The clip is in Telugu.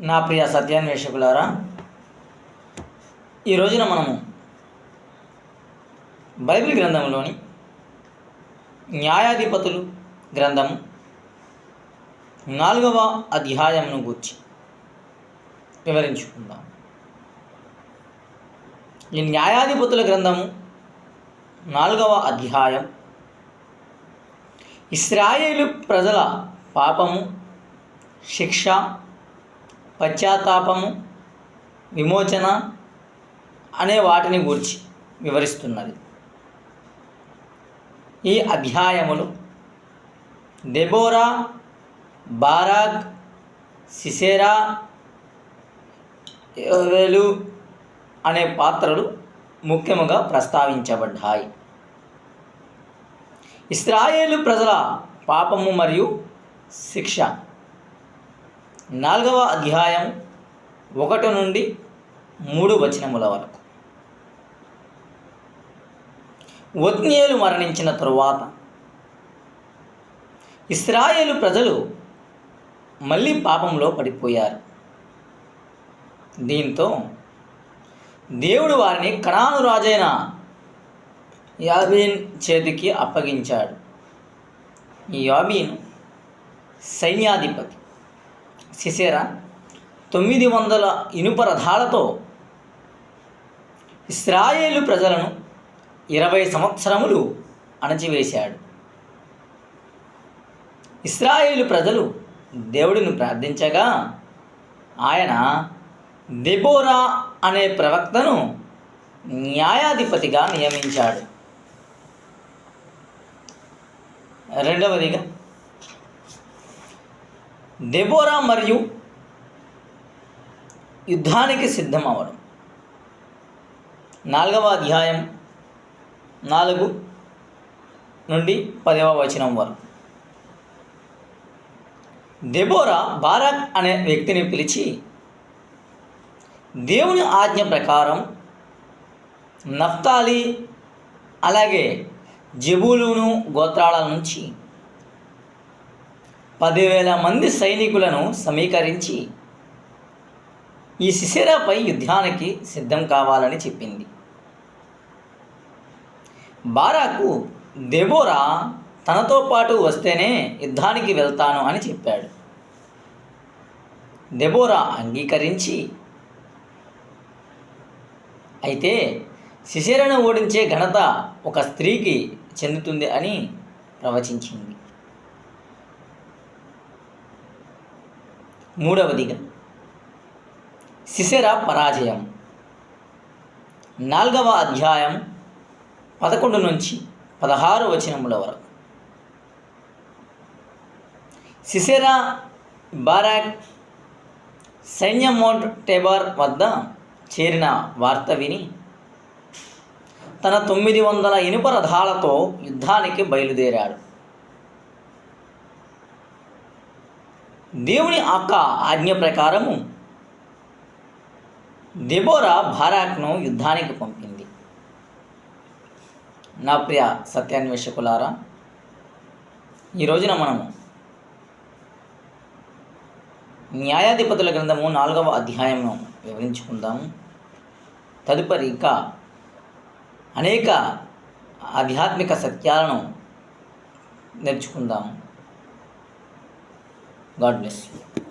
నా ప్రియ సత్యాన్వేషకులారా ఈ రోజున మనము బైబిల్ గ్రంథంలోని న్యాయాధిపతులు గ్రంథము నాలుగవ అధ్యాయంను గూర్చి వివరించుకుందాం. ఈ న్యాయాధిపతుల గ్రంథము నాలుగవ అధ్యాయం. ఇస్రాయేలు ప్రజల పాపము శిక్ష పశ్చాత్తాపము విమోచన అనే వాటిని గూర్చి వివరిస్తున్నది. ఈ అధ్యాయములు దెబోరా బారాగ్ సిసేరా యోవేలు అనే పాత్రలు ముఖ్యముగా ప్రస్తావించబడ్డాయి. ఇస్రాయేలు ప్రజల పాపము మరియు శిక్ష నాలుగవ అధ్యాయం ఒకటి నుండి మూడు వచనముల వరకు. ఒత్నియేలు మరణించిన తరువాత ఇస్రాయేలు ప్రజలు మళ్ళీ పాపంలో పడిపోయారు. దీంతో దేవుడు వారిని కణాను రాజైన యాబీన్ చేతికి అప్పగించాడు. ఈ యాబీన్ సైన్యాధిపతి సిసేరా తొమ్మిది వందల ఇనుప రథాలతో ఇస్రాయేలు ప్రజలను ఇరవై సంవత్సరములు అణచివేశాడు. ఇస్రాయేలు ప్రజలు దేవుడిని ప్రార్థించగా ఆయన దెబోరా అనే ప్రవక్తను న్యాయాధిపతిగా నియమించాడు. రెండవదిగా దెబోరా మరియు యుద్ధానికి సిద్ధం అవ్వడం నాలుగవ అధ్యాయం నాలుగు నుండి పదవ వచనం వరకు. దెబోరా బారాక్ అనే వ్యక్తిని పిలిచి దేవుని ఆజ్ఞ ప్రకారం నఫ్తాలి అలాగే జబూలును గోత్రాల నుంచి పదివేల మంది సైనికులను సమీకరించి ఈ సిసిరాపై యుద్ధానికి సిద్ధం కావాలని చెప్పింది. బారాకు దెబోరా తనతో పాటు వస్తేనే యుద్ధానికి వెళ్తాను అని చెప్పాడు. దెబోరా అంగీకరించి అయితే శిశిరను ఓడించే ఘనత ఒక స్త్రీకి చెందుతుంది అని ప్రవచించింది. మూడవదిగా. శిశిర పరాజయం. నాలుగవ అధ్యాయం పదకొండు నుంచి పదహారు వచనముల వరకు. సిసెరా బారాక్ సైన్యం మౌంట్ వద్ద చేరిన వార్త విని తన తొమ్మిది వందల ఇనుప రథాలతో యుద్ధానికి బయలుదేరాడు. దేవుని ఆక్క ఆజ్ఞ ప్రకారము దెబోరా భారాక్ను యుద్ధానికి పంపింది. నా ప్రియ సత్యాన్వేషకులారా ఈ రోజున మనము న్యాయాధిపతుల గ్రంథము నాలుగవ అధ్యాయంను వివరించుకుందాము. తదుపరి ఇంకా అనేక ఆధ్యాత్మిక సత్యాలను నేర్చుకుందాము. God bless you.